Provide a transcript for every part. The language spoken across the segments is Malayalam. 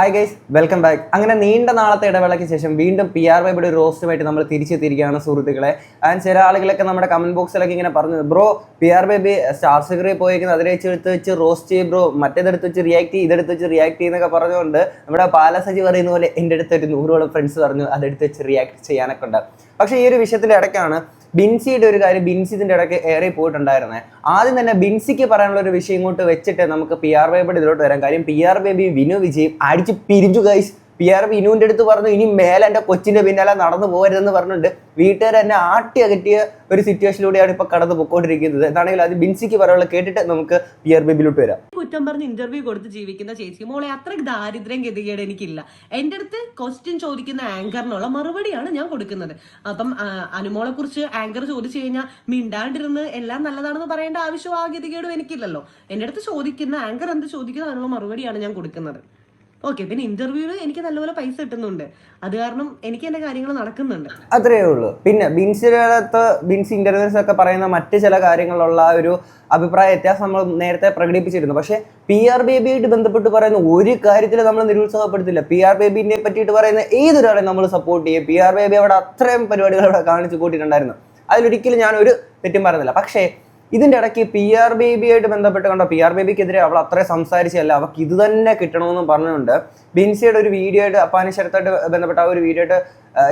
ഹായ് ഗൈസ് വെൽക്കം ബാക്ക് അങ്ങനെ നീണ്ട നാളത്തെ ഇടവേളയ്ക്ക് ശേഷം വീണ്ടും പി ആർ വൈബിയുടെ ഒരു റോസ്റ്റുമായിട്ട് നമ്മൾ തിരിച്ചെത്തിയിരിക്കുകയാണ് സുഹൃത്തുക്കളെ. ആൻഡ് ചില ആളുകളൊക്കെ നമ്മുടെ കമന്റ് ബോക്സിലൊക്കെ ഇങ്ങനെ പറഞ്ഞു bro P R Baby star സിഗറി പോയിരിക്കുന്നത് വെച്ച് എടുത്ത് വെച്ച് റോസ്റ്റ് ചെയ്യും ബ്രോ മറ്റേതെടുത്ത് വെച്ച് റിയാക്ട് ചെയ്യും ഇതെടുത്ത് വെച്ച് റിയാക്ട് ചെയ്യുന്നൊക്കെ പറഞ്ഞുകൊണ്ട് നമ്മുടെ പാലസജി പറയുന്ന പോലെ എന്റെ അടുത്ത് ഒരു നൂറോളം ഫ്രണ്ട്സ് പറഞ്ഞു അതെടുത്ത് വെച്ച് റിയാക്ട് ചെയ്യാനൊക്കെ ഉണ്ട്. പക്ഷേ ഈ ഒരു വിഷയത്തിൽ ഇടയ്ക്കാണ് ബിൻസിയുടെ ഒരു കാര്യം ബിൻസി ഇതിന്റെ ഇടയ്ക്ക് ഏറെ പോയിട്ടുണ്ടായിരുന്നേ. ആദ്യം തന്നെ ബിൻസിക്ക് പറയാനുള്ള ഒരു വിഷയം ഇങ്ങോട്ട് വെച്ചിട്ട് നമുക്ക് പി ആർ ബേബിയുടെ ഇതിലോട്ട് വരാം. കാര്യം P R Baby Vinu Vijay അടിച്ച് പിരിഞ്ഞു ഗൈസ് പി ആർ വിനുവിന്റെ അടുത്ത് പറഞ്ഞു ഇനി മേലെ എന്റെ കൊച്ചിന്റെ പിന്നാലെ നടന്നു പോകരുതെന്ന് പറഞ്ഞിട്ട് വീട്ടുകാർ എന്നെ ആട്ടി അകറ്റിയ ഒരു സിറ്റുവേഷനിലൂടെയാണ് ഇപ്പോൾ കടന്നു പൊക്കോണ്ടിരിക്കുന്നത് എന്താണെങ്കിലും അത് ബിൻസിക്ക് പറയാനുള്ള കേട്ടിട്ട് നമുക്ക് പി ആർ ബേബിയിലോട്ട് വരാം. കുറ്റം പറഞ്ഞ് ഇന്റർവ്യൂ കൊടുത്ത് ജീവിക്കുന്ന ചേച്ചി മോളെ അത്ര ദാരിദ്ര്യം ഗതികേട് എനിക്കില്ല. എന്റെ അടുത്ത് ക്വസ്റ്റ്യൻ ചോദിക്കുന്ന ആങ്കറിനുള്ള മറുപടിയാണ് ഞാൻ കൊടുക്കുന്നത്. അപ്പം അനുമോളെ കുറിച്ച് ആങ്കർ ചോദിച്ചു കഴിഞ്ഞാൽ മിണ്ടാണ്ടിരുന്ന് എല്ലാം നല്ലതാണെന്ന് പറയേണ്ട ആവശ്യം ആ ഗതികേടും എനിക്കില്ലല്ലോ. എന്റെ അടുത്ത് ചോദിക്കുന്ന ആങ്കർ എന്ത് ചോദിക്കുന്ന അതിനുള്ള മറുപടിയാണ് ഞാൻ കൊടുക്കുന്നത്. ഓക്കെ പിന്നെ ഇന്റർവ്യൂവിൽ എനിക്ക് നല്ലപോലെ പൈസ കിട്ടുന്നുണ്ട്. അത് കാരണം എനിക്ക് എന്റെ കാര്യങ്ങൾ നടക്കുന്നുണ്ട്. അത്രയേ ഉള്ളൂ. പിന്നെ ബിൻസിനകത്ത് ബിൻസ് ഇന്റർവ്യൂസ് ഒക്കെ പറയുന്ന മറ്റ് ചില കാര്യങ്ങളുള്ള ഒരു അഭിപ്രായ വ്യത്യാസം നമ്മൾ നേരത്തെ പ്രകടിപ്പിച്ചിരുന്നു. പക്ഷേ പി ആർ ബേബിയായിട്ട് ബന്ധപ്പെട്ട് പറയുന്ന ഒരു കാര്യത്തിൽ നമ്മൾ നിരുത്സാഹപ്പെടുത്തില്ല. പി ആർ ബേബിനെ പറ്റിയിട്ട് പറയുന്ന ഏതൊരാളെ നമ്മൾ സപ്പോർട്ട് ചെയ്യും. പി ആർ ബേബി അവിടെ അത്രയും പരിപാടികൾ അവിടെ കാണിച്ചു കൂട്ടിയിട്ടുണ്ടായിരുന്നു. അതിലൊരിക്കലും ഞാൻ ഒരു തെറ്റും പറയുന്നില്ല പക്ഷേ ഇതിന്റെ ഇടയ്ക്ക് പി ആർ ബി ബി ആയിട്ട് ബന്ധപ്പെട്ട് കണ്ടോ? പി ആർ ബി ബിക്കെതിരെ അവൾ അത്രയും സംസാരിച്ചല്ല അവൾക്ക് ഇത് തന്നെ കിട്ടണമെന്നും പറഞ്ഞുകൊണ്ട് ബിൻസിയുടെ ഒരു വീഡിയോ ആയിട്ട് അപ്പാനിശ്വരത്തായിട്ട് ബന്ധപ്പെട്ട ആ ഒരു വീഡിയോ ആയിട്ട്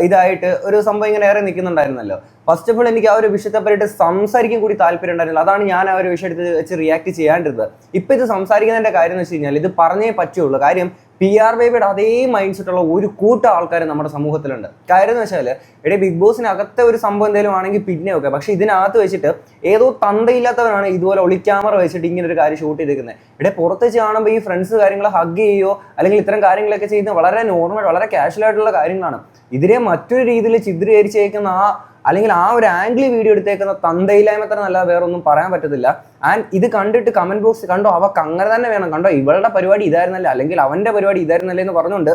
ഇതായിട്ട് ഒരു സംഭവം ഇങ്ങനെ ഏറെ നിൽക്കുന്നുണ്ടായിരുന്നല്ലോ. ഫസ്റ്റ് ഓഫ് ഓൾ എനിക്ക് ആ ഒരു വിഷയത്തെ പറ്റിയിട്ട് സംസാരിക്കാൻ കൂടി താല്പര്യം ഉണ്ടായിരുന്നില്ല. അതാണ് ഞാൻ ആ ഒരു വിഷയം എടുത്ത് വെച്ച് റിയാക്ട് ചെയ്യാണ്ടിരുന്നത്. ഇപ്പൊ ഇത് സംസാരിക്കുന്നതിന്റെ കാര്യം എന്ന് വെച്ച് കഴിഞ്ഞാൽ ഇത് പറഞ്ഞേ പറ്റുള്ളൂ. കാര്യം പി ആർ ബേബിയുടെ അതേ മൈൻഡ് സെറ്റുള്ള ഒരു കൂട്ടം ആൾക്കാർ നമ്മുടെ സമൂഹത്തിലുണ്ട്. കാര്യം എന്ന് വെച്ചാൽ എടേ ബിഗ് ബോസിനകത്തെ ഒരു സംഭവം എന്തെങ്കിലും ആണെങ്കിൽ പിന്നെ ഒക്കെ. പക്ഷേ ഇതിനകത്ത് വെച്ചിട്ട് ഏതോ തന്തയില്ലാത്തവരാണ് ഇതുപോലെ ഒളിക്യാമറ വെച്ചിട്ട് ഇങ്ങനെ ഒരു കാര്യം ഷൂട്ട് ചെയ്തിരിക്കുന്നത് ഇവിടെ പുറത്ത് വെച്ച് കാണുമ്പോൾ ഈ ഫ്രണ്ട്സ് കാര്യങ്ങൾ ഹഗ് ചെയ്യോ അല്ലെങ്കിൽ ഇത്തരം കാര്യങ്ങളൊക്കെ ചെയ്യുന്നത് വളരെ നോർമൽ വളരെ കാഷ്വൽ ആയിട്ടുള്ള കാര്യങ്ങളാണ്. ഇതിനെ മറ്റൊരു രീതിയിൽ ചിത്രീകരിച്ചേക്കുന്ന ആ അല്ലെങ്കിൽ ആ ഒരു ആംഗിൾ വീഡിയോ എടുത്തേക്കുന്ന തന്തയില്ലായ്മ തന്നെ നല്ല വേറെ ഒന്നും പറയാൻ പറ്റത്തില്ല. ആൻഡ് ഇത് കണ്ടിട്ട് കമന്റ് ബോക്സ് കണ്ടോ? അവക്ക് അങ്ങനെ തന്നെ വേണം. കണ്ടോ? ഇവളുടെ പരിപാടി ഇതായിരുന്നല്ലേ? അല്ലെങ്കിൽ അവന്റെ പരിപാടി ഇതായിരുന്നല്ലേ എന്ന് പറഞ്ഞുകൊണ്ട്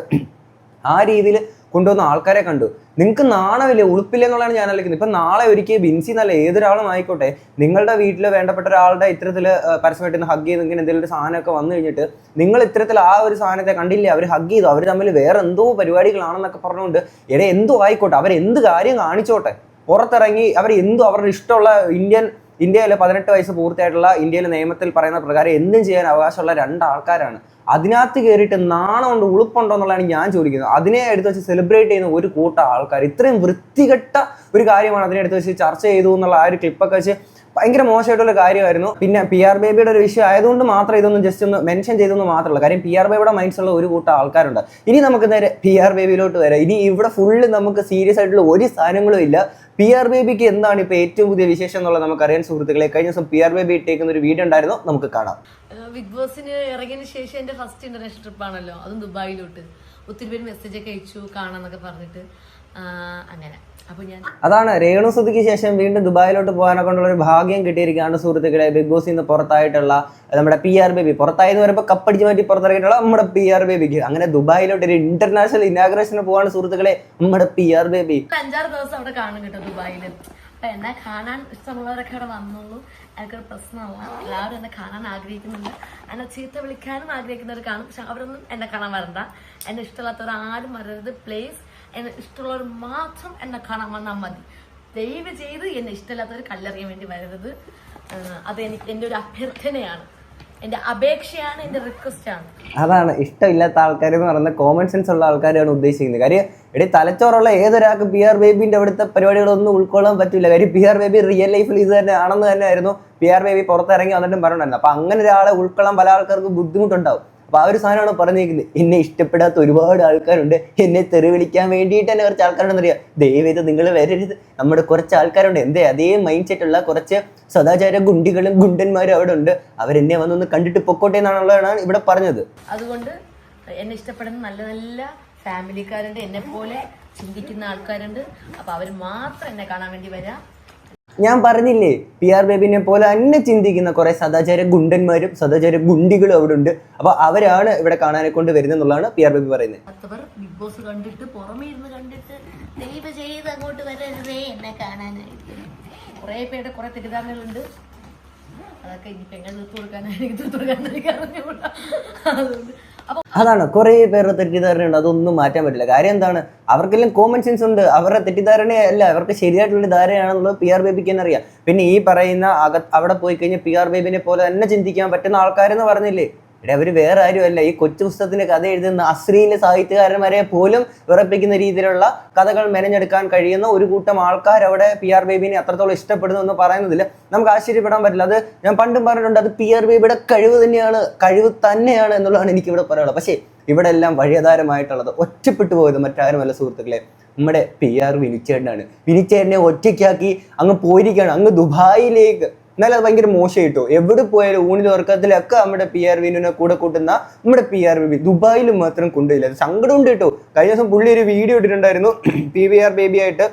ആ രീതിയിൽ കൊണ്ടുവന്ന ആൾക്കാരെ കണ്ടു. നിങ്ങൾക്ക് നാണമില്ലേ? ഉളുപ്പില്ല എന്നുള്ളതാണ് ഞാൻ ആലോചിക്കുന്നത്. ഇപ്പം നാളെ ഒരിക്കൽ ബിൻസി എന്നല്ല ഏതൊരാളും ആയിക്കോട്ടെ നിങ്ങളുടെ വീട്ടിൽ വേണ്ടപ്പെട്ട ഒരാളുടെ ഇത്തരത്തിൽ പരസ്യമായിട്ട് ഹഗ് ചെയ്ത് ഇങ്ങനെ എന്തെങ്കിലും ഒരു സാധനമൊക്കെ വന്നു കഴിഞ്ഞിട്ട് നിങ്ങൾ ഇത്തരത്തിൽ ആ ഒരു സാധനത്തെ കണ്ടില്ലേ? അവർ ഹഗ് ചെയ്തു. അവർ തമ്മിൽ വേറെ എന്തോ പരിപാടികളാണെന്നൊക്കെ പറഞ്ഞുകൊണ്ട് എടേ എന്തോ ആയിക്കോട്ടെ. അവരെന്ത് കാര്യം കാണിച്ചോട്ടെ? പുറത്തിറങ്ങി അവർ എന്തും അവരുടെ ഇഷ്ടമുള്ള ഇന്ത്യൻ ഇന്ത്യയിലെ പതിനെട്ട് വയസ്സ് പൂർത്തിയായിട്ടുള്ള ഇന്ത്യയിലെ നിയമത്തിൽ പറയുന്ന പ്രകാരം എന്തും ചെയ്യാൻ അവകാശമുള്ള രണ്ട് ആൾക്കാരാണ് അതിനകത്ത് കയറിയിട്ട് നാണമുണ്ട് ഉളുപ്പുണ്ടോ എന്നുള്ളതാണ് ഞാൻ ചോദിക്കുന്നത്. അതിനെ എടുത്ത് വെച്ച് സെലിബ്രേറ്റ് ചെയ്യുന്ന ഒരു കൂട്ടം ആൾക്കാർ. ഇത്രയും വൃത്തികെട്ട ഒരു കാര്യമാണ് അതിനെ എടുത്ത് വെച്ച് ചർച്ച ചെയ്തു എന്നുള്ള ആ ഒരു ക്ലിപ്പൊക്കെ വെച്ച് ഭയങ്കര മോശമായിട്ടുള്ള കാര്യമായിരുന്നു. പിന്നെ പി ആർ ബേബിയുടെ ഒരു വിഷയം ആയതുകൊണ്ട് മാത്രം ഇതൊന്നും ജസ്റ്റ് ഒന്ന് മെൻഷൻ ചെയ്തെന്ന് മാത്രമല്ല. കാര്യം പി ആർ ബേബിയുടെ മൈൻഡ്സ് ഉള്ള ഒരു കൂട്ടം ആൾക്കാരുണ്ട്. ഇനി നമുക്ക് നേരെ പി ആർ ബേബിയിലോട്ട് വരാം. ഇനി ഇവിടെ ഫുള്ള് നമുക്ക് സീരിയസ് ആയിട്ടുള്ള ഒരു സാധനങ്ങളും ഇല്ല. പി ആർ ബേബിക്ക് എന്താണ് ഇപ്പോൾ ഏറ്റവും പുതിയ വിശേഷം എന്നുള്ളത് നമുക്കറിയാൻ സുഹൃത്തുക്കളെ കഴിഞ്ഞ ദിവസം പി ആർ ബേബി ഇട്ടേക്കുന്ന ഒരു വീഡിയോ ഉണ്ടായിരുന്നു. നമുക്ക് കാണാം. ബിഗ് ബോസിന് ഇറങ്ങിയതിന് ശേഷം എന്റെ ഫസ്റ്റ് ഇന്റർനാഷണൽ ട്രിപ്പ് ആണല്ലോ. അതും ദുബായിലോട്ട്. ഒത്തിരി പേര് മെസ്സേജ് ഒക്കെ അയച്ചു കാണാന്നൊക്കെ പറഞ്ഞിട്ട്. അങ്ങനെ. അതാണ് രേണു സുധിക്ക് ശേഷം വീണ്ടും ദുബായിലോട്ട് പോകാനെ കൊണ്ടുള്ള ഒരു ഭാഗ്യം കിട്ടിയിരിക്കുകയാണ് സുഹൃത്തുക്കളെ. ബിഗ് ബോസിൽ നിന്ന് പുറത്തായിട്ടുള്ള നമ്മുടെ പി ആർ ബേബി പുറത്തായെന്ന് പറയുമ്പോൾ കപ്പടിച്ച് മാറ്റി പുറത്തിറങ്ങിയിട്ടുള്ള നമ്മുടെ പി ആർ ബേബിക്ക് അങ്ങനെ ദുബായിലോട്ട് ഒരു ഇന്റർനാഷണൽ ഇനാഗ്രേഷന് പോകാണ് സുഹൃത്തുക്കളെ നമ്മുടെ പി ആർ ബേബി അഞ്ചാറ് ദിവസം അവിടെ കാണും കേട്ടോ ദുബായിൽ അപ്പൊ എന്നെ കാണാൻ ഇഷ്ടമുള്ളവരൊക്കെ അവിടെ വന്നോളൂ. എനിക്കൊരു പ്രശ്നമല്ല. എല്ലാവരും എന്നെ കാണാൻ ആഗ്രഹിക്കുന്നുണ്ട്. എന്നെ ചീത്ത വിളിക്കാനും ആഗ്രഹിക്കുന്നവർ കാണും. പക്ഷെ അവരൊന്നും എന്നെ കാണാൻ വരണ്ട. എന്നെ ഇഷ്ടമില്ലാത്തവർ ആരും വരരുത്. പ്ലേസ് ഇഷ്ടമുള്ളവർ മാത്രം എന്നെ കാണാൻ വന്നാൽ മതി. ദയവ് ചെയ്ത് എന്നെ ഇഷ്ടമില്ലാത്തവർ കല്ലെറിയാൻ വേണ്ടി വരരുത്. അത് എനിക്ക് എന്റെ ഒരു അഭ്യർത്ഥനയാണ്. എന്റെ അപേക്ഷയാണ് എന്റെ റിക്വസ്റ്റ് ആണ്. അതാണ് ഇഷ്ടമില്ലാത്ത ആൾക്കാർ എന്ന് പറയുന്നത് കോമൺ സെൻസ് ഉള്ള ആൾക്കാരാണ് ഉദ്ദേശിക്കുന്നത്. കാര്യം എടി തലച്ചോറുള്ള ഏതൊരാൾക്ക് പി ആർ ബേബിന്റെ അവിടുത്തെ പരിപാടികളൊന്നും ഉൾക്കൊള്ളാൻ പറ്റില്ല. കാര്യം പി ആർ ബേബി റിയൽ ലൈഫിൽ ഇത് തന്നെ ആണെന്ന് തന്നെ ആയിരുന്നു പി ആർ ബേബി പുറത്തിറങ്ങി വന്നിട്ടും പറഞ്ഞിട്ടുണ്ടായിരുന്നു. അപ്പൊ അങ്ങനെ ഒരാളെ ഉൾക്കൊള്ളാൻ പല ആൾക്കാർക്ക് ബുദ്ധിമുട്ടുണ്ടാവും. അപ്പൊ ആ ഒരു സാധനമാണ് പറഞ്ഞിരിക്കുന്നത്. എന്നെ ഇഷ്ടപ്പെടാത്ത ഒരുപാട് ആൾക്കാരുണ്ട്. എന്നെ തെറി വിളിക്കാൻ വേണ്ടിയിട്ട് തന്നെ കുറച്ച് ആൾക്കാരുണ്ടെന്ന് അറിയാം ദയവേത് നിങ്ങൾ വരരുത്. നമ്മുടെ കുറച്ച് ആൾക്കാരുണ്ട്. എന്തേ? അതേ മൈൻഡ് സെറ്റ് ഉള്ള കുറച്ച് സദാചാര ഗുണ്ടികളും ഗുണ്ടന്മാരും അവിടെ ഉണ്ട്. അവരെന്നെ വന്നൊന്ന് കണ്ടിട്ട് പൊക്കോട്ടെ എന്നാണുള്ളതാണ് ഇവിടെ പറഞ്ഞത്. അതുകൊണ്ട് എന്നെ ഇഷ്ടപ്പെടുന്ന നല്ല നല്ല ഫാമിലിക്കാരുണ്ട് എന്നെ പോലെ ചിന്തിക്കുന്ന ആൾക്കാരുണ്ട്. അപ്പൊ അവർ മാത്രം എന്നെ കാണാൻ വേണ്ടി വരാം. ഞാൻ പറഞ്ഞില്ലേ പി ആർ ബേബിനെ പോലെ തന്നെ ചിന്തിക്കുന്ന കുറെ സദാചാര ഗുണ്ടന്മാരും സദാചാര ഗുണ്ടികളും അവിടെ ഉണ്ട്. അപ്പൊ അവരാണ് ഇവിടെ കാണാനെ കൊണ്ട് വരുന്നെന്നുള്ളതാണ് പി ആർ ബേബി പറയുന്നത്. ബിഗ് ബോസ് കണ്ടിട്ട് കണ്ടിട്ട് അങ്ങോട്ട് കാണാനായിട്ട്. കുറേ പേരുടെ കുറെ അതൊക്കെ ഇനി പെങ്ങൾ തീർത്തു കൊടുക്കാനായിരിക്കും അതുകൊണ്ട് അതാണ് കുറേ പേരുടെ തെറ്റിദ്ധാരണയുണ്ട്. അതൊന്നും മാറ്റാൻ പറ്റില്ല. കാര്യം എന്താണ്? അവർക്കെല്ലാം കോമൺ സെൻസ് ഉണ്ട്. അവരുടെ തെറ്റിദ്ധാരണയല്ല അവർക്ക് ശരിയായിട്ടുള്ള ധാരണയാണെന്നുള്ളത് പി ആർ ബേബിക്ക് തന്നെ അറിയാം. പിന്നെ ഈ പറയുന്ന അവിടെ പോയി കഴിഞ്ഞാൽ പി ആർ ബേബിനെ പോലെ തന്നെ ചിന്തിക്കാൻ പറ്റുന്ന ആൾക്കാരെന്ന് പറഞ്ഞില്ലേ? ഇവിടെ അവർ വേറെ ആരുമല്ല. ഈ കൊച്ചു പുസ്തകത്തിന്റെ കഥ എഴുതുന്ന അശ്ലീല സാഹിത്യകാരന്മാരെ പോലും വിറപ്പിക്കുന്ന രീതിയിലുള്ള കഥകൾ മെനഞ്ഞെടുക്കാൻ കഴിയുന്ന ഒരു കൂട്ടം ആൾക്കാർ അവിടെ പി ആർ ബേബിനെ അത്രത്തോളം ഇഷ്ടപ്പെടുന്നു എന്ന് പറയുന്നതിൽ നമുക്ക് ആശ്ചര്യപ്പെടാൻ പറ്റില്ല. അത് ഞാൻ പണ്ടും പറഞ്ഞിട്ടുണ്ട് അത് പി ആർ ബേബിയുടെ കഴിവ് തന്നെയാണ് കഴിവ് തന്നെയാണ് എന്നുള്ളതാണ് എനിക്ക് ഇവിടെ പറയാനുള്ളത്. പക്ഷേ ഇവിടെ എല്ലാം വഴിയാധാരമായിട്ടുള്ളത് ഒറ്റപ്പെട്ടു പോയത് മറ്റാരുമല്ല സുഹൃത്തുക്കളെ. നമ്മുടെ പി ആർ വിനിച്ചേട്ടനാണ്. വിനിച്ചേട്ടനെ ഒറ്റയ്ക്കാക്കി അങ്ങ് പോയിരിക്കുകയാണ് അങ്ങ് ദുബായിലേക്ക് എന്നാലും അത് ഭയങ്കര മോശമായിട്ടോ എവിടെ പോയാലും ഊണിൽ ഉറക്കത്തിലൊക്കെ നമ്മുടെ പി ആർ വിനുവിനെ കൂടെ കൂട്ടുന്ന നമ്മുടെ പി ആർ ബേബി ദുബായിൽ മാത്രം കൊണ്ടുപോയില്ല. അത് സങ്കടം ഉണ്ട് കേട്ടോ. കഴിഞ്ഞ ദിവസം പുള്ളി ഒരു വീഡിയോ ഇട്ടിട്ടുണ്ടായിരുന്നു. പി വി ആർ ബേബി ആയിട്ട്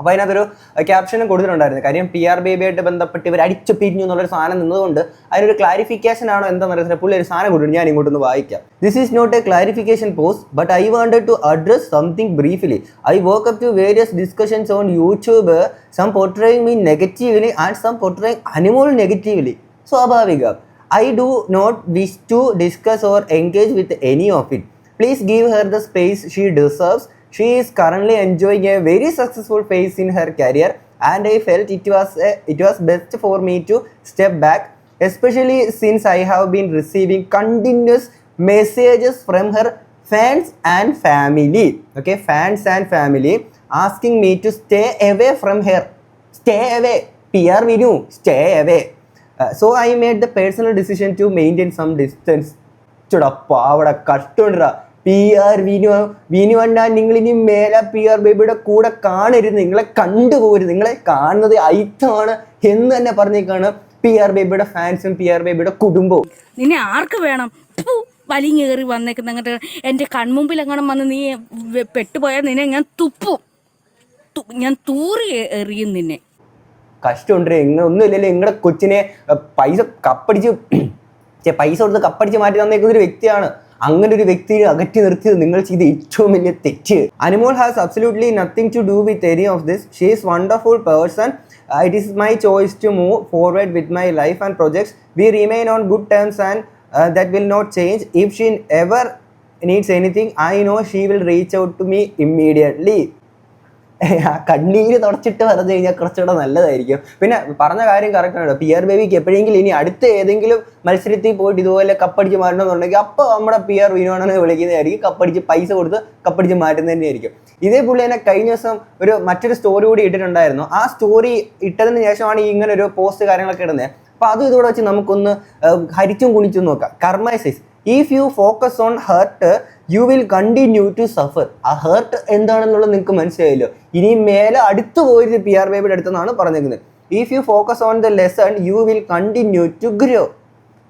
അപ്പോൾ അതിനകത്തൊരു ക്യാപ്ഷനും കൊടുത്തിട്ടുണ്ടായിരുന്നു. കാര്യം പി ആർ ബേബിയായിട്ട് ബന്ധപ്പെട്ട് ഇവർ അടിച്ചു പിരിഞ്ഞു എന്നുള്ളൊരു സാധനം നിന്നതുകൊണ്ട് അതിനൊരു ക്ലാരിഫിക്കേഷൻ ആണോ എന്താണെന്ന് അറിയത്തില്ല പുള്ളി ഒരു സാധനം കൊടുത്തു ഞാൻ ഇങ്ങോട്ടൊന്ന് വായിക്കാം. This is not a clarification post but I wanted to address something briefly I woke up to various discussions on YouTube some portraying me negatively and some portraying Anumol negatively സ്വാഭാവികം. I do not wish to discuss or engage with any of it please give her the space she deserves. She is currently enjoying a very successful phase in her career, and I felt it was a, it was best for me to step back, especially since I have been receiving continuous messages from her fans and family. Okay, fans and family asking me to stay away from her. Stay away. PR Vinu, stay away. Uh, so I made the personal decision to maintain some distance. ചുടപ്പാ അവിടെ കട്ടുണ്ടാ പി ആർ വിനു വിനു അണ്ണാ നിങ്ങൾ ഇനി മേലെ പി ആർ ബേബിയുടെ കൂടെ കാണരുത്. നിങ്ങളെ കണ്ടുപോകരുത് നിങ്ങളെ കാണുന്നത് ഐത്തമാണ് എന്ന് തന്നെ പറഞ്ഞേക്കാണ് പി ആർ ബേബിയുടെ ഫാൻസും പി ആർ ബേബിയുടെ കുടുംബവും. നിന്നെ ആർക്ക് വേണം? ഫു, വലിഞ്ഞേറി വന്നേക്കുന്ന അങ്ങോട്ട് എന്റെ കൺമുമ്പിൽ എങ്ങനെ വന്ന് നീ പെട്ടുപോയാൽ നിന്നെ ഞാൻ തുപ്പും. ഞാൻ തൂറി എറിയും നിന്നെ. കഷ്ടമുണ്ട്. ഇങ്ങനെ ഒന്നുമില്ലല്ലോ. നിങ്ങളുടെ കൊച്ചിനെ പൈസ കപ്പടിച്ച് പൈസ കൊടുത്ത് കപ്പടിച്ച് മാറ്റി തന്നേക്കുന്ന ഒരു വ്യക്തിയാണ് അങ്ങനെ ഒരു വ്യക്തിയെ അകറ്റി നിർത്തിയത് നിങ്ങൾ ചെയ്ത ഏറ്റവും വലിയ തെറ്റ്. Anumol has absolutely nothing to do with any of this she is wonderful person it is my choice to move forward with my life and projects we remain on good terms and that will not change if she ever needs anything I know she will reach out to me immediately ആ കണ്ണീര് തുടച്ചിട്ട് പറഞ്ഞു കഴിഞ്ഞാൽ കുറച്ചുകൂടെ നല്ലതായിരിക്കും. പിന്നെ പറഞ്ഞ കാര്യം കറക്റ്റ് ആണ് പി ആർ ബേബിക്ക് എപ്പോഴെങ്കിലും ഇനി അടുത്ത ഏതെങ്കിലും മത്സരത്തിൽ പോയിട്ട് ഇതുപോലെ കപ്പടിച്ച് മാറ്റണമെന്നുണ്ടെങ്കിൽ അപ്പോൾ നമ്മുടെ പി ആർ വിനോദനെ വിളിക്കുന്നതായിരിക്കും. കപ്പടിച്ച് പൈസ കൊടുത്ത് കപ്പടിച്ച് മാറ്റുന്നത് തന്നെയായിരിക്കും. ഇതേ പുള്ളി തന്നെ കഴിഞ്ഞ ദിവസം ഒരു മറ്റൊരു സ്റ്റോറി കൂടി ഇട്ടിട്ടുണ്ടായിരുന്നു. ആ സ്റ്റോറി ഇട്ടതിന് ശേഷമാണ് ഇങ്ങനെ ഒരു പോസ്റ്റ് കാര്യങ്ങളൊക്കെ ഇടുന്നത്. അപ്പോൾ അതും ഇതോടെ വെച്ച് നമുക്കൊന്ന് ഹരിച്ചും കുണിച്ചും നോക്കാം. കർമ്മൈസൈസ് if you focus on hurt you will continue to suffer ആ ഹേർട്ട് എന്താണെന്നുള്ളത് നിങ്ങൾക്ക് മനസ്സിലായല്ലോ. ഇനി മേലെ അടുത്ത് പോയത് പി ആർ ബേബിയുടെ അടുത്തെന്നാണ് പറഞ്ഞിരിക്കുന്നത്. If you focus on the lesson you will continue to grow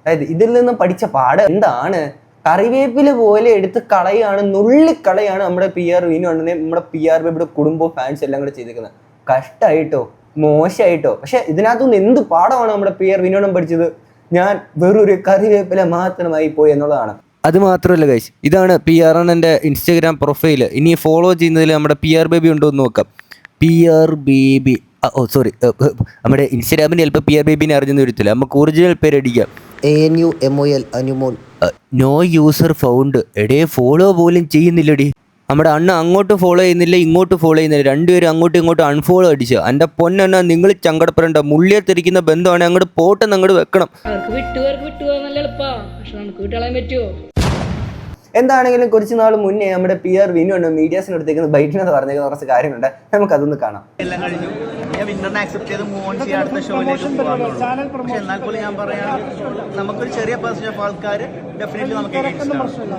അതായത് ഇതിൽ നിന്ന് പഠിച്ച പാഠം എന്താണ്? കറിവേപ്പില പോലെ എടുത്ത് കളയാണ് നുള്ളിക്കളയാണ് നമ്മുടെ പി ആർ വിനു ഉണ്ടെങ്കിൽ നമ്മുടെ പി ആർ ബേബിയുടെ കുടുംബവും ഫാൻസ് എല്ലാം കൂടെ ചെയ്തിരിക്കുന്നത്. കഷ്ടമായിട്ടോ മോശമായിട്ടോ? പക്ഷെ ഇതിനകത്തുനിന്ന് എന്ത് പാഠമാണ് നമ്മുടെ പി ആർ വിനോദം പഠിച്ചത്? ഞാൻ വെറൊരു കറിവേപ്പില മാത്രമായി പോയി എന്നുള്ളതാണ്. അത് മാത്രമല്ല ഗൈസ് ഇതാണ് പി ആർ എന്റെ ഇൻസ്റ്റാഗ്രാം പ്രൊഫൈൽ ഇനി ഫോളോ ചെയ്യുന്നതിൽ നമ്മുടെ പി ആർ ബേബി ഉണ്ടോ എന്ന് നോക്കാം. P R Baby oh sorry നമ്മുടെ ഇൻസ്റ്റാഗ്രാമിൽ ചിലപ്പോൾ പി ആർ ബേബിനെ അറിഞ്ഞെന്ന് വരത്തില്ല. നമുക്ക് ഒറിജിനൽ പേര് അടിക്കാം. A N U M O L Anumol no user found എടേ ഫോളോ പോലും ചെയ്യുന്നില്ലടി. നമ്മുടെ അണ്ണ അങ്ങോട്ട് ഫോളോ ചെയ്യുന്നില്ല ഇങ്ങോട്ട് ഫോളോ ചെയ്യുന്നില്ല. രണ്ടുപേരും അങ്ങോട്ടും ഇങ്ങോട്ടും അൺഫോളോ അടിച്ചു. എന്റെ പൊന്നെണ്ണ നിങ്ങൾ ചങ്കടപ്പെടേണ്ട മുള്ളിയെ തിരിക്കുന്ന ബന്ധമാണ് അങ്ങോട്ട് പോട്ടെന്ന് അങ്ങോട്ട് വെക്കണം. എന്താണെങ്കിലും കുറച്ച് നാൾ മുന്നേ നമ്മുടെ പി ആർ വിനു ഉണ്ട് മീഡിയാസിന് അടുത്തേക്ക് ബൈറ്റിനകത്ത് പറഞ്ഞേക്കുന്ന കുറച്ച് നമുക്ക് നമുക്കതൊന്ന് കാണാം. എല്ലാം കഴിഞ്ഞു. ഞാൻ വിന്നറിനെ അക്സെപ്റ്റ് ചെയ്ത് മൂവ് ഓൺ ചെയ്യാൻ അടുത്ത ഷോയിലേക്ക് പക്ഷെ എന്നാൽ പോലും ഞാൻ പറയാം നമുക്കൊരു ചെറിയ പെർസെന്റ് ഓഫ് ആൾക്കാർ ഡെഫിനറ്റ്ലി നമുക്ക്.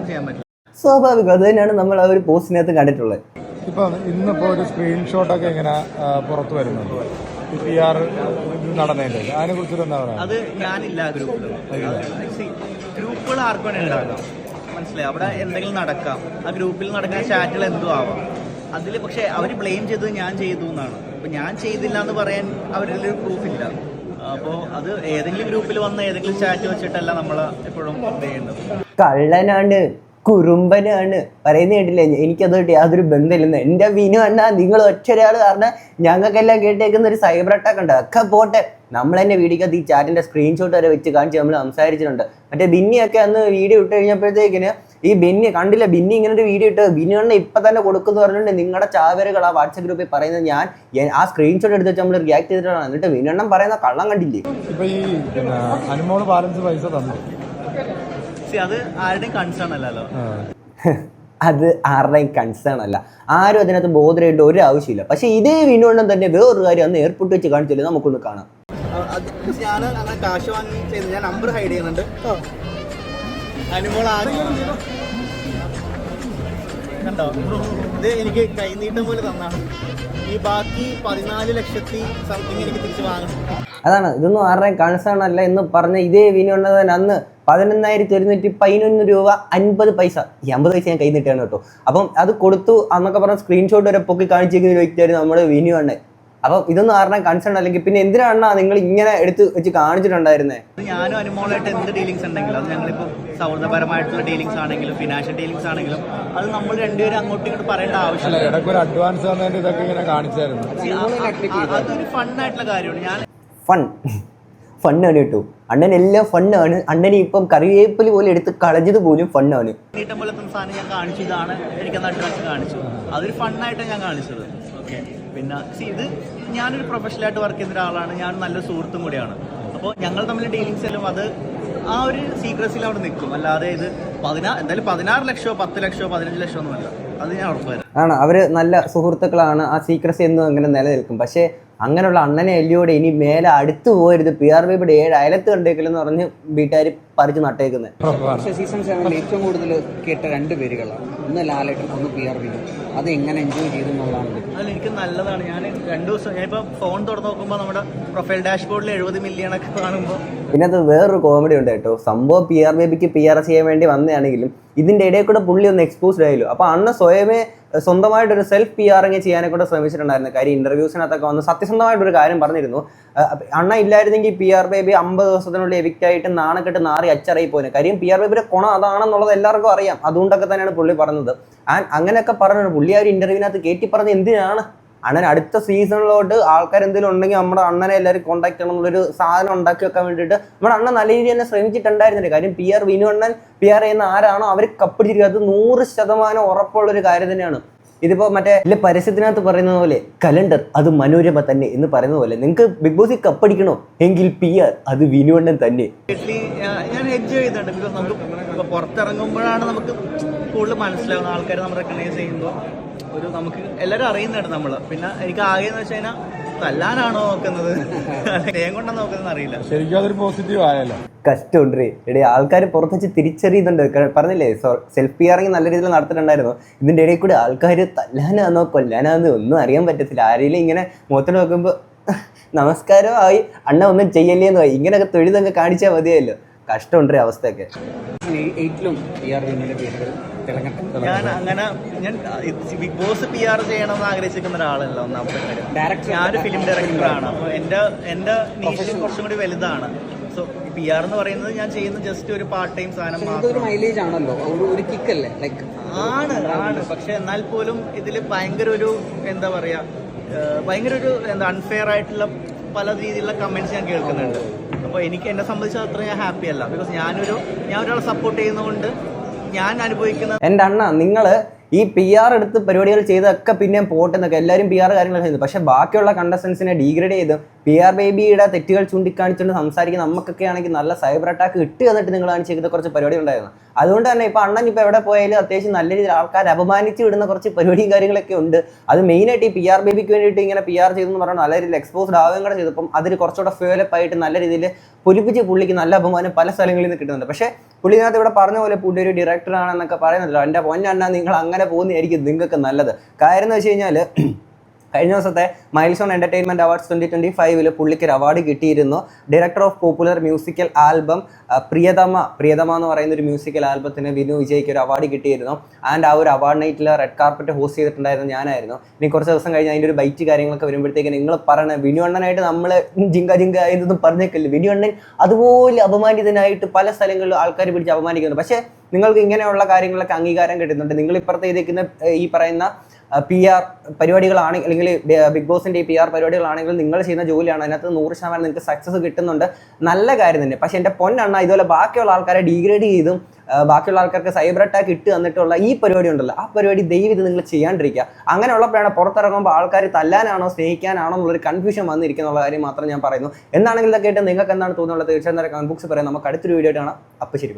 ചെയ്യാൻ പറ്റില്ല സ്വാഭാവികം. അത് തന്നെയാണ് നമ്മൾ ആ ഒരു പോസ്റ്റിനകത്ത് കണ്ടിട്ടുള്ളത്. ഇപ്പൊ ഇന്നിപ്പോ ഒരു സ്ക്രീൻഷോട്ടൊക്കെ ഇങ്ങനെ പുറത്തു പുറത്ത് വരുന്നുണ്ട്. പി ആർ നടന്നതിന്റെ അതിനെ കുറിച്ചിട്ട് എന്താ അത് ഞാനില്ല ഗ്രൂപ്പിൽ ഗ്രൂപ്പുകൾ ആർക്കും ഉണ്ടാകാം മനസ്സിലായി? അവിടെ എന്തെങ്കിലും നടക്കാം. ആ ഗ്രൂപ്പിൽ നടക്കുന്ന ചാറ്റുകൾ എന്തോ ആവാം. അതിൽ പക്ഷെ അവർ ബ്ലെയിം ചെയ്തത് ഞാൻ ചെയ്തു എന്നാണ്. അപ്പൊ ഞാൻ ചെയ്തില്ല എന്ന് പറയാൻ അവരിൽ ഒരു പ്രൂഫ് ഇല്ല. അപ്പോ അത് ഏതെങ്കിലും ഗ്രൂപ്പിൽ വന്ന ഏതെങ്കിലും ചാറ്റ് വെച്ചിട്ടല്ല നമ്മൾ എപ്പോഴും ചെയ്യേണ്ടത്. കള്ളനാണ്. കുറുമ്പനാണ്. പറയുന്ന കേട്ടില്ല? എനിക്കതുമായിട്ട് യാതൊരു ബന്ധമില്ലെന്ന്. എന്റെ വിനു അണ്ണ നിങ്ങൾ ഒറ്റരാൾ കാരണം ഞങ്ങൾക്കെല്ലാം കേട്ടേക്കുന്ന ഒരു സൈബർ അറ്റാക്ക് ഉണ്ട്. ഒക്കെ പോട്ടെ. നമ്മൾ തന്നെ വീഡിയോക്കകത്ത് ഈ ചാറ്റിന്റെ സ്ക്രീൻഷോട്ട് വരെ വെച്ച് കാണിച്ച് നമ്മൾ സംസാരിച്ചിട്ടുണ്ട്. മറ്റേ ബിന്നിയൊക്കെ അന്ന് വീഡിയോ ഇട്ട് കഴിഞ്ഞപ്പോഴത്തേക്കിന് ഈ ബിന്നി കണ്ടില്ല? ബിന്നി ഇങ്ങനെ ഒരു വീഡിയോ ഇട്ട് ബിന്നി അണ്ണ ഇപ്പം തന്നെ കൊടുക്കുന്നു പറഞ്ഞിട്ട് നിങ്ങളുടെ ചാവരുകൾ ആ വാട്സപ്പ് ഗ്രൂപ്പിൽ പറയുന്നത് ഞാൻ ആ സ്ക്രീൻഷോട്ട് എടുത്ത് വെച്ച് നമ്മൾ റിയാക്ട് ചെയ്തിട്ടാണ്. എന്നിട്ട് അണ്ണൻ പറയുന്ന കള്ളം കണ്ടില്ലേ? ഇപ്പൊ ഈ അനുമോൾ ബാലൻസ് പൈസ തന്നു. അത് ആരുടെയും കൺസേൺ അല്ലല്ലോ. അത് ആരുടെയും കൺസേൺ അല്ല. ആരും അതിനകത്ത് ബോധരേണ്ട ഒരു ആവശ്യമില്ല. പക്ഷെ ഇതേ വിനോദം തന്നെ വേറൊരു കാര്യം അന്ന് എയർപോർട്ട് വെച്ച് കാണിച്ചില്ലേ നമുക്കൊന്ന് കാണാം. ഞാൻ അങ്ങനെ കാശ് വാങ്ങി ചെയ്ത് ഞാൻ നമ്പർ ഹൈഡ് ചെയ്യുന്നുണ്ട്. അനുമോൾ കണ്ടോ? ഇത് എനിക്ക് കൈനീട്ടം പോലെ തന്നാണ്. ഈ ബാക്കി പതിനാല് ലക്ഷത്തി സംതിങ് എനിക്ക് തിരിച്ചു വാങ്ങണം. അതാണ് ഇതൊന്നും ആരുടെയും കൺസേൺ അല്ല എന്ന് പറഞ്ഞ ഇതേ വിനോദൻ അന്ന് പതിനൊന്നായിരത്തി ഒരുന്നൂറ്റി പതിനൊന്ന് രൂപ അൻപത് പൈസ. ഈ അമ്പത് പൈസ ഞാൻ കൈ നീട്ടുകയാണ് കേട്ടോ. അപ്പം അത് കൊടുത്തു അന്നൊക്കെ പറഞ്ഞ സ്ക്രീൻഷോട്ട് വരെ പൊക്കി കാണിച്ചിരിക്കുന്ന ഒരു വ്യക്തിയായിരുന്നു നമ്മുടെ വിനു അണ്ണൻ. അപ്പം ഇതൊന്നും ആരണം കൺസേൺ അല്ലെങ്കിൽ പിന്നെ എന്തിനാണ് നിങ്ങൾ ഇങ്ങനെ എടുത്ത് വെച്ച് കാണിച്ചിട്ടുണ്ടായിരുന്നേ? ഞാനും അനുമോളായിട്ട് എന്ത് ഡീലിങ്സ് ഉണ്ടെങ്കിലും അത് ഞങ്ങളിപ്പോൾ സൗഹൃദപരമായിട്ടുള്ള ഡീലിങ്സ് ആണെങ്കിലും ഫിനാൻഷ്യൽ ഡീലിങ്സ് ആണെങ്കിലും അത് നമ്മൾ രണ്ടുപേരും അങ്ങോട്ടും ഇങ്ങോട്ട് പറയേണ്ട ആവശ്യമില്ല. ഇടയ്ക്ക് ഒരു അഡ്വാൻസ് ഇതൊക്കെ ഇങ്ങനെ കാണിച്ചായിരുന്നു. അതൊരു ഫണ്ണായിട്ടുള്ള കാര്യമാണ്. ഞാൻ ഫൺ ഫണ്ണാണ് കേട്ടോ. അണ്ണൻ എല്ലാം ഫണ്ണാണ്. അണ്ണൻ ഇപ്പം കറിവേപ്പിൽ പോലെ എടുത്ത് കളഞ്ഞത് പോലും ഫണ്ണാണ്. സാധനം ഞാൻ കാണിച്ചു. ഇതാണ് എനിക്കന്ന് അഡ്വാൻസ് കാണിച്ചു. അതൊരു ഞാൻ കാണിച്ചത്. ഓക്കെ. പിന്നെ സി ഇത് ഞാനൊരു പ്രൊഫഷണലായിട്ട് വർക്ക് ചെയ്യുന്ന ഒരാളാണ്. ഞാൻ നല്ല സുഹൃത്തും കൂടിയാണ്. അപ്പോൾ ഞങ്ങൾ തമ്മിൽ ഡീലിങ്സ് എല്ലാം അത് ആ ഒരു സീക്രസിൽ അവിടെ നിൽക്കും. അല്ലാതെ ഇത് പതിനാ എന്തായാലും പതിനാറ് ലക്ഷമോ പത്ത് ലക്ഷമോ പതിനഞ്ച് ലക്ഷമോ ഒന്നുമല്ല അത് ഞാൻ ഉറപ്പ് ആണ്. അവർ നല്ല സുഹൃത്തുക്കളാണ്. ആ സീക്രസി എന്നും അങ്ങനെ നിലനിൽക്കും. പക്ഷേ അങ്ങനെയുള്ള അണ്ണനെ എല്ലിയോടെ ഇനി മേലെ അടുത്ത് പോരുത് പി ആർ ബിയുടെ ഏഴ് അയലത്ത് കണ്ടേക്കില്ലെന്ന് പറഞ്ഞ് വീട്ടുകാർ പറിച്ച് നട്ടേക്കുന്നത്. പക്ഷേ സീസൺ സെവനിൽ ഏറ്റവും കൂടുതൽ കേട്ട രണ്ട് പേരുകളാണ് ഒന്ന് ലാലേട്ടൻ ഒന്ന് പി ആർ ബി അത് എങ്ങനെ എൻജോയ് ചെയ്തു എന്നുള്ളതാണ്. അതിൽ എനിക്ക് നല്ലതാണ്. ഞാൻ രണ്ട് ദിവസം ഞാനിപ്പോൾ ഫോൺ തുറന്ന് നോക്കുമ്പോൾ നമ്മുടെ പ്രൊഫൈൽ ഡാഷ്ബോർഡിൽ എഴുപത് മില്യൺ ഒക്കെ കാണുമ്പോൾ പിന്നെ അത് വേറൊരു കോമഡി ഉണ്ട് കേട്ടോ. സംഭവം പി ആർ ബേബിക്ക് പി ആർ ചെയ്യാൻ വേണ്ടി വന്നതാണെങ്കിലും ഇതിന്റെ ഇടയിൽ കൂടെ പുള്ളി ഒന്ന് എക്സ്പോസ്ഡ് ആയല്ലോ. അപ്പോൾ അണ്ണ സ്വയമേ അഹ് സ്വന്തമായിട്ട് ഒരു സെൽഫ് പി ആർ ചെയ്യാനെ കൂടെ ശ്രമിച്ചിട്ടുണ്ടായിരുന്നു. കാര്യം ഇന്റർവ്യൂസിനകത്തൊക്കെ വന്ന് സത്യസന്ധമായിട്ടൊരു കാര്യം പറഞ്ഞിരുന്നു. അണ്ണ ഇല്ലായിരുന്നെങ്കിൽ പി ആർ ബേബി അമ്പത് ദിവസത്തിനുള്ളിൽ എവിക്റ്റ് ആയിട്ട് നാണക്കെട്ട് നാറി അച്ചറിയി പോയിന്. കാര്യം പി ആർ ബേബിയുടെ ഗുണം അതാണെന്നുള്ളത് എല്ലാവർക്കും അറിയാം. അതുകൊണ്ടൊക്കെ തന്നെയാണ് പുള്ളി പറഞ്ഞത്. ആൻഡ് അങ്ങനെയൊക്കെ പറഞ്ഞു പുള്ളി ആ ഒരു ഇന്റർവ്യൂവിനകത്ത് കയറ്റി പറഞ്ഞത് എന്തിനാണ്? അണ്ണൻ അടുത്ത സീസണിലോട്ട് ആൾക്കാർ എന്തെങ്കിലും ഉണ്ടെങ്കിൽ നമ്മുടെ അണ്ണനെ എല്ലാവരും കോൺടാക്ട് ചെയ്യണം എന്നുള്ളൊരു സാധനം ഉണ്ടാക്കി വെക്കാൻ വേണ്ടിയിട്ട് നമ്മുടെ അണ്ണൻ നല്ല രീതിയിൽ തന്നെ ശ്രമിച്ചിട്ടുണ്ടായിരുന്നില്ല. കാര്യം പി ആർ വിനു അണ്ണൻ പി ആർ ചെയ്യുന്ന ആരാണോ അവർ കപ്പിടിച്ചിരിക്കുന്നത് അത് നൂറ് ശതമാനം ഉറപ്പുള്ള ഒരു കാര്യം തന്നെയാണ്. ഇതിപ്പോ മറ്റേ ഇല്ല പരസ്യത്തിനകത്ത് പറയുന്ന പോലെ കലണ്ടർ അത് മനോരമ തന്നെ എന്ന് പറയുന്ന പോലെ നിങ്ങൾക്ക് ബിഗ് ബോസിൽ കപ്പടിക്കണോ? എങ്കിൽ പി ആർ അത് വിനുവണ്ണൻ തന്നെ. ഞാൻ- ബിക്കോസ് പുറത്തിറങ്ങുമ്പോഴാണ് നമുക്ക് കൂടുതൽ മനസ്സിലാവുന്ന ആൾക്കാർ നമ്മൾ റെക്കഗ്നൈസ് ചെയ്യുമ്പോൾ ഒരു നമുക്ക് എല്ലാവരും അറിയുന്നുണ്ട് നമ്മൾ പിന്നെ എനിക്ക് ആകെ എന്ന് വെച്ച് കഴിഞ്ഞാൽ തല്ലാനാണോ നോക്കുന്നത്? സ്നേഹം കൊണ്ടാണ് നോക്കുന്നത് അറിയില്ല. ശരിക്കും അതൊരു പോസിറ്റീവ് ആയല്ലോ. കഷ്ടമുണ്ട് ഇടയിൽ ആൾക്കാർ പുറത്ത് വെച്ച് തിരിച്ചറിയുന്നുണ്ട് പറഞ്ഞില്ലേ സെൽഫി പി ആറിങ് നല്ല രീതിയിൽ നടത്തിയിട്ടുണ്ടായിരുന്നു ഇതിന്റെ ഇടയിൽ കൂടി ആൾക്കാർ തല്ലാനാന്നോ കൊല്ലാനാന്നോ ഒന്നും അറിയാൻ പറ്റത്തില്ല. ആരെങ്കിലും ഇങ്ങനെ മുഖത്തോട് നോക്കുമ്പോൾ നമസ്കാരം ആയി അണ്ണ ഒന്നും ചെയ്യല്ലേന്ന്? ആയി ഇങ്ങനെയൊക്കെ തൊഴിലൊക്കെ കാണിച്ചാൽ മതിയല്ലോ. കഷ്ടമുണ്ട് അവസ്ഥയൊക്കെ. ഞാൻ അങ്ങനെ ഞാൻ ബിഗ് ബോസ് പി ആർ ചെയ്യണമെന്ന് ആഗ്രഹിച്ചിരിക്കുന്ന ഒരാളല്ല ഒന്നാമത്തെ കാര്യം. ഞാനൊരു ഫിലിം ഡയറക്ടറാണ് അപ്പോൾ എന്റെ എന്റെ നീഷ്യം കുറച്ചും കൂടി വലുതാണ്. സോ പി ആർ എന്ന് പറയുന്നത് ഞാൻ ചെയ്യുന്ന ജസ്റ്റ് ഒരു പാർട്ട് ടൈം സാധനം മാത്രം. മൈലേജ് ആണല്ലോ. ഒരു കിക്ക് കിക്കല്ലേ ലൈക്ക് ആണ് ആണ്. പക്ഷെ എന്നാൽ പോലും ഇതിൽ ഭയങ്കര ഒരു എന്താ പറയാ ഭയങ്കര ഒരു എന്താ അൺഫെയർ ആയിട്ടുള്ള പല രീതിയിലുള്ള കമന്റ്സ് ഞാൻ കേൾക്കുന്നുണ്ട്. അപ്പോൾ എനിക്ക് എന്നെ സംബന്ധിച്ച് അത്ര ഞാൻ ഹാപ്പി അല്ല. ബിക്കോസ് ഞാനൊരു ഞാൻ ഒരാളെ സപ്പോർട്ട് ചെയ്യുന്നതുകൊണ്ട് ഞാൻ അനുഭവിക്കുന്ന എന്റെ അണ്ണ നിങ്ങൾ ഈ പി ആർ എടുത്ത് പരിപാടികൾ ചെയ്തൊക്കെ പിന്നെയും പോട്ടെന്നൊക്കെ എല്ലാവരും പി ആർ കാര്യങ്ങളൊക്കെ ചെയ്തു. പക്ഷേ ബാക്കിയുള്ള കണ്ടസ്റ്റൻസിനെ ഡീഗ്രേഡ് ചെയ്ത് പി ആർ ബേബിയുടെ തെറ്റുകൾ ചൂണ്ടിക്കാണിച്ചുകൊണ്ട് സംസാരിക്കുന്ന നമുക്കൊക്കെ ആണെങ്കിൽ നല്ല സൈബർ അറ്റാക്ക് ഇട്ട് എന്നിട്ട് നിങ്ങൾ കാണിച്ചിരിക്കുന്ന കുറച്ച് പരിപാടി ഉണ്ടായിരുന്നു. അതുകൊണ്ട് തന്നെ ഇപ്പൊ അണ്ണൻ ഇപ്പൊ എവിടെ പോയാലും അത്യാവശ്യം നല്ല രീതിയിൽ ആൾക്കാർ അപമാനിച്ച് വിടുന്ന കുറച്ച് പരിപാടിയും കാര്യങ്ങളൊക്കെ ഉണ്ട്. അത് മെയിനായിട്ട് ഈ പി ആർ ബേബിക്ക് വേണ്ടിയിട്ട് ഇങ്ങനെ പി ആർ ചെയ്തെന്ന് പറഞ്ഞാൽ നല്ല രീതിയിൽ എക്സ്പോസ്ഡ് ആവുകയും കൂടെ ചെയ്തപ്പം അതിൽ കുറച്ചുകൂടെ ഫേലപ്പ് ആയിട്ട് നല്ല രീതിയിൽ പൊലിപ്പിച്ച് പുള്ളിക്ക് നല്ല അപമാനം പല സ്ഥലങ്ങളിൽ നിന്ന് കിട്ടുന്നുണ്ട്. പക്ഷേ പുള്ളിനകത്ത് ഇവിടെ പറഞ്ഞ പോലെ പുള്ളി ഒരു ഡയറക്ടറാണെന്നൊക്കെ പറയുന്നുണ്ടല്ലോ. എന്റെ പൊന്നണ്ണ നിങ്ങൾ അങ്ങനെ പോകുന്നതായിരിക്കും നിങ്ങൾക്ക് നല്ലത്. കാര്യം എന്ന് വെച്ച് കഴിഞ്ഞാൽ കഴിഞ്ഞ ദിവസത്തെ മൈൽസോൺ എന്റർടൈൻമെന്റ് അവാർഡ്സ് ട്വന്റി ട്വന്റി ഫൈവിൽ പുള്ളിക്ക് ഒരു അവാർഡ് കിട്ടിയിരുന്നു. Director of popular musical album Priyathama Priyathama എന്ന് പറയുന്ന ഒരു മ്യൂസിക്കൽ ആൽബത്തിന് വിനു വിജയ്ക്ക് ഒരു അവാർഡ് കിട്ടിയിരുന്നു. ആൻഡ് ആ ഒരു അവാർഡ് നൈറ്റിൽ റെഡ് കാർപ്പറ്റ് ഹോസ്റ്റ് ചെയ്തിട്ടുണ്ടായിരുന്നു ഞാനായിരുന്നു. ഇനി കുറച്ച് ദിവസം കഴിഞ്ഞ് അതിന്റെ ഒരു ബൈറ്റ് കാര്യങ്ങളൊക്കെ വരുമ്പോഴത്തേക്ക് നിങ്ങൾ പറയണ വിനു അണ്ണനായിട്ട് നമ്മൾ ജിങ്ക ജിങ്ക ഇതൊന്നും പറഞ്ഞേക്കില്ല? വിനു അണ്ണൻ അതുപോലെ അപമാനിതനായിട്ട് പല സ്ഥലങ്ങളിലും ആൾക്കാർ പിടിച്ച് അപമാനിക്കുന്നുണ്ട്. പക്ഷേ നിങ്ങൾക്ക് ഇങ്ങനെയുള്ള കാര്യങ്ങളൊക്കെ അംഗീകാരം കിട്ടുന്നുണ്ട്. നിങ്ങൾ ഇപ്പുറത്ത് ഈ പറയുന്ന പി ആർ പരിപാടികളാണ് അല്ലെങ്കിൽ ബിഗ് ബോസിന്റെ ഈ പി ആർ പരിപാടികളാണെങ്കിൽ നിങ്ങൾ ചെയ്യുന്ന ജോലിയാണ്. അതിനകത്ത് നൂറ് ശതമാനം നിങ്ങൾക്ക് സക്സസ് കിട്ടുന്നുണ്ട്. നല്ല കാര്യം തന്നെ. പക്ഷേ എന്റെ പൊന്നെണ്ണ ഇതുപോലെ ബാക്കിയുള്ള ആൾക്കാരെ ഡീഗ്രേഡ് ചെയ്തും ബാക്കിയുള്ള ആൾക്കാർക്ക് സൈബർ അറ്റാക്ക് ഇട്ട് തന്നിട്ടുള്ള ഈ പരിപാടി ഉണ്ടല്ലോ. ആ പരിപാടി ദൈവം ഇത് നിങ്ങൾ ചെയ്യാണ്ടിരിക്കുക. അങ്ങനെയുള്ളപ്പോഴാണ് പുറത്തിറങ്ങുമ്പോൾ ആൾക്കാർ തല്ലാനാണോ സ്നേഹിക്കാനാണോ എന്നുള്ളൊരു കൺഫ്യൂഷൻ വന്നിരിക്കുന്നുള്ള കാര്യം മാത്രം ഞാൻ പറയുന്നു. എന്താണെങ്കിലും ഇതൊക്കെ ആയിട്ട് നിങ്ങൾക്ക് എന്താണ് തോന്നുന്നത്? തീർച്ചയായും കമന്റ് ബോക്സ് പറയാം. നമുക്ക് അടുത്തൊരു വീഡിയോ ആയിട്ട് കാണാം. അപ്പോൾ ശരി.